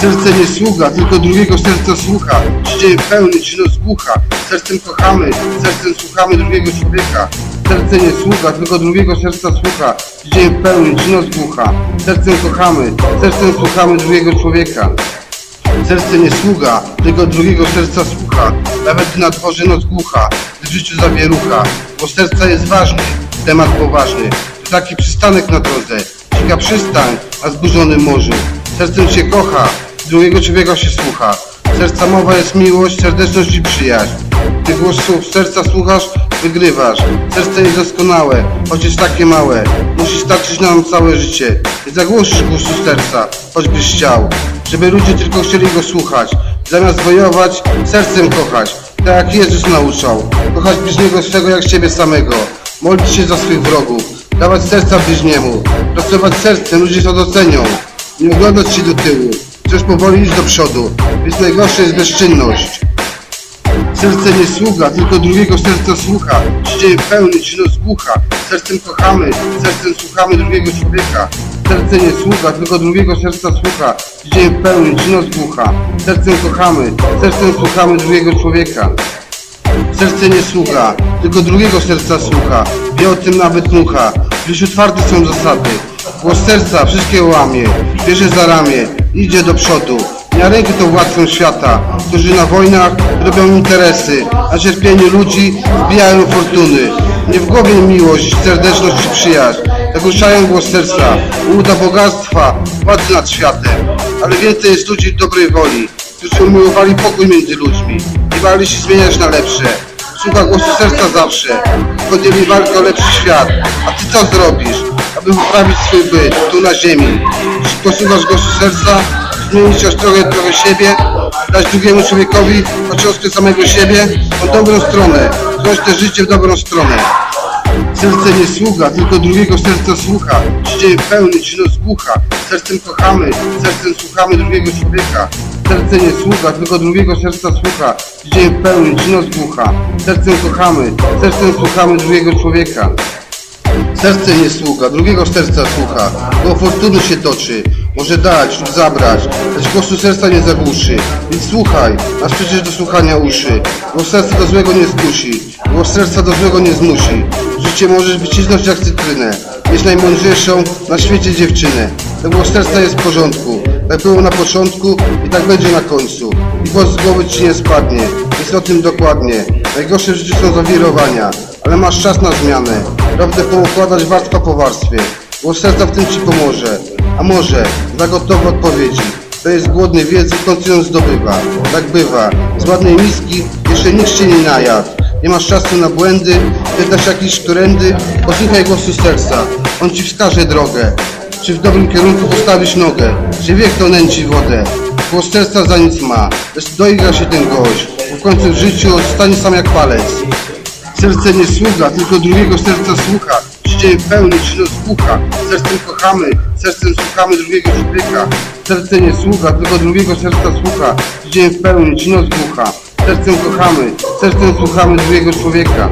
Serce nie sługa, tylko drugiego serca słucha. Dzieje pełny, czy nos głucha. Sercem kochamy, sercem słuchamy drugiego człowieka. Serce nie sługa, tylko drugiego serca słucha. Dzieje pełny, czy nos głucha. Sercem kochamy, sercem słuchamy drugiego człowieka. Serce nie sługa, tylko drugiego serca słucha. Nawet na dworze noc głucha, w życiu zawierucha. Bo serca jest ważny, temat poważny. To taki przystanek na drodze, cicha przystań na zburzonym morzu. Sercem się kocha, drugiego człowieka się słucha. Serca mowa jest miłość, serdeczność i przyjaźń. Ty głosów serca słuchasz, wygrywasz. Serce jest doskonałe, choć jest takie małe. Musi starczyć nam całe życie. Nie zagłuszysz głosu serca, choćbyś chciał. Żeby ludzie tylko chcieli go słuchać. Zamiast wojować, sercem kochać. Tak jak Jezus nauczał. Kochać bliźniego swego jak siebie samego. Modlić się za swych wrogów. Dawać serca bliźniemu. Pracować sercem, ludzie to docenią. Nie oglądać się do tyłu. Chcesz powoli iść do przodu. Więc najgorsze jest bezczynność. Serce nie sługa, tylko drugiego serca słucha. Dzieje pełny, czy nos głucha. Sercem kochamy, sercem słuchamy drugiego człowieka. Serce nie sługa, tylko drugiego serca słucha. Dzieje pełny, czy nos głucha. Sercem kochamy, sercem słuchamy drugiego człowieka. Serce nie słucha, tylko drugiego serca słucha. Wie o tym nawet mucha. W życiu twarde są zasady. Głos serca wszystkie łamie. Bierze za ramię, idzie do przodu. Rękę to władcą świata, którzy na wojnach robią interesy, a cierpieniu ludzi zbijają fortuny. Nie w głowie miłość, serdeczność czy przyjaźń. Zagłuszają głos serca, uda bogactwa, władzy nad światem. Ale więcej jest ludzi dobrej woli, którzy umiłowali pokój między ludźmi. Nie bali się zmieniać na lepsze. Słucha głosu serca zawsze. Podjęli walkę o lepszy świat. A ty co zrobisz, aby poprawić swój byt tu na ziemi? Posłuchasz głosu serca? Zmienić choć trochę, trochę siebie? Dać drugiemu człowiekowi troszkę samego siebie? W dobrą stronę. Wziąć te życie w dobrą stronę. Serce nie sługa, tylko drugiego serca słucha. Dzieje pełny, czy nos głucha. Sercem kochamy, sercem słuchamy drugiego człowieka. Serce nie sługa, tylko drugiego serca słucha. Dzieje pełny, czy nos głucha. Sercem kochamy, sercem słuchamy drugiego człowieka. Serce nie słucha, drugiego serca słucha. Bo fortuny się toczy. Może dać lub zabrać, lecz głosu serca nie zagłuszy. Więc słuchaj, masz przecież do słuchania uszy. Głos serca do złego nie skusi. Głos serca do złego nie zmusi. Życie możesz wycisnąć jak cytrynę. Mieć najmądrzejszą na świecie dziewczynę. Ten głos serca jest w porządku. Tak było na początku i tak będzie na końcu. I głos z głowy ci nie spadnie. Jest o tym dokładnie. Najgorsze w życiu są zawirowania. Ale masz czas na zmianę. Prawdę poukładać warstwa po warstwie. Głos serca w tym ci pomoże. A może za gotowe odpowiedzi. To jest głodny wiedzy, w końcu ją zdobywa. Tak bywa. Z ładnej miski jeszcze nikt się nie najadł. Nie masz czasu na błędy, pytasz jakiś którędy, posłuchaj głosu serca. On ci wskaże drogę. Czy w dobrym kierunku postawisz nogę? Czy wiek to nęci wodę? Głos serca za nic ma, lecz doigra się ten gość. W końcu w życiu stanie sam jak palec. Serce nie sługa, tylko drugiego serca słucha. Dzieje pełny, czy nos słucha. Sercem kochamy, sercem słuchamy drugiego człowieka. Serce nie sługa, tylko drugiego serca słucha. Dzieje pełny, czy nos głucha. Sercem kochamy, sercem słuchamy drugiego człowieka.